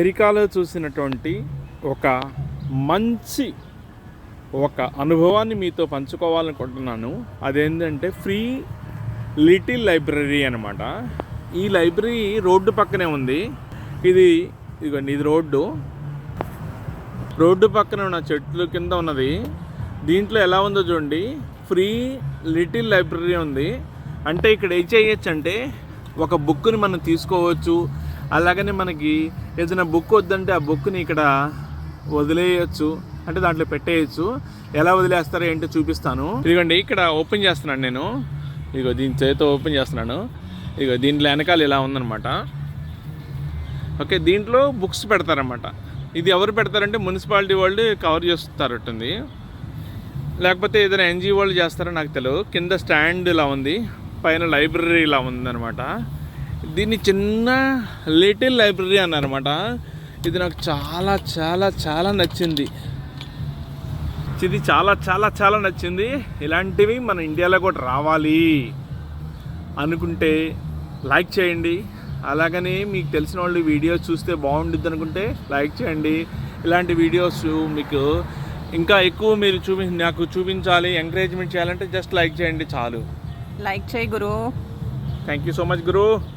అమెరికాలో చూసినటువంటి ఒక మంచి ఒక అనుభవాన్ని మీతో పంచుకోవాలనుకుంటున్నాను. అదేంటంటే ఫ్రీ లిటిల్ లైబ్రరీ అనమాట ఈ లైబ్రరీ రోడ్డు పక్కనే ఉంది. ఇది ఇదిగోండి ఇది రోడ్డు. రోడ్డు పక్కన ఉన్న చెట్లు కింద ఉన్నది. దీంట్లో ఎలా ఉందో చూడండి. ఫ్రీ లిటిల్ లైబ్రరీ ఉంది. అంటే ఇక్కడ ఏం చేయొచ్చు అంటే ఒక బుక్ని మనం తీసుకోవచ్చు. అలాగనే మనకి ఏదైనా బుక్ వద్దంటే ఆ బుక్ని ఇక్కడ వదిలేయచ్చు అంటే దాంట్లో పెట్టేయచ్చు. ఎలా వదిలేస్తారో ఏంటో చూపిస్తాను. ఇదిగోండి ఇక్కడ ఓపెన్ చేస్తున్నాను నేను. ఇదిగో దీని చేతితో ఓపెన్ చేస్తున్నాను. ఇదిగో దీంట్లో వెనకాల ఇలా ఉందన్నమాట. ఓకే దీంట్లో బుక్స్ పెడతారన్నమాట. ఇది ఎవరు పెడతారంటే మున్సిపాలిటీ వాళ్ళు కవర్ చేస్తారట్టుంది. లేకపోతే ఏదైనా ఎన్జిఓ వాళ్ళు చేస్తారో నాకు తెలియదు కింద స్టాండ్ ఇలా ఉంది. పైన లైబ్రరీ ఇలా ఉందన్నమాట. దీన్ని చిన్న లిటిల్ లైబ్రరీ అన్నారన్నమాట. ఇది నాకు చాలా చాలా చాలా నచ్చింది. ఇది చాలా చాలా చాలా నచ్చింది. ఇలాంటివి మన ఇండియాలో కూడా రావాలి అనుకుంటే లైక్ చేయండి. అలాగని మీకు తెలిసిన వాళ్ళు వీడియోస్ చూస్తే బాగుంటుంది అనుకుంటే లైక్ చేయండి. ఇలాంటి వీడియోస్ మీకు ఇంకా ఎక్కువ మీరు చూపి నాకు చూపించాలి ఎంకరేజ్మెంట్ చేయాలంటే జస్ట్ లైక్ చేయండి చాలు. లైక్ చేయి గురు. Thank you so much Guru.